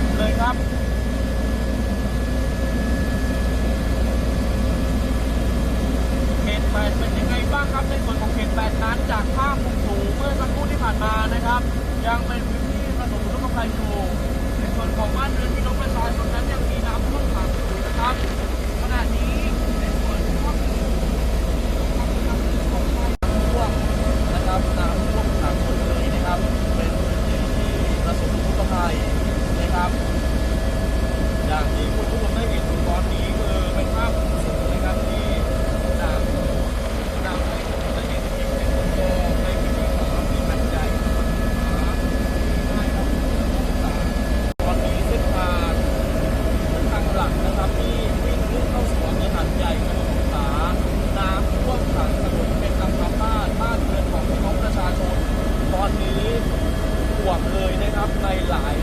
ดเลยครับเขตแปดเป็นยังไงบ้างครับในส่วนของเขตแปดนั้นจากภาพมุมสูงเมื่อสักครู่ที่ผ่านมานะครับ ยังเป็นพื้นที่ผสมอุทกภัยอยู่ในส่วนของบ้านเรือนที่ล้มเป็น อบเลยนะครับในหลาย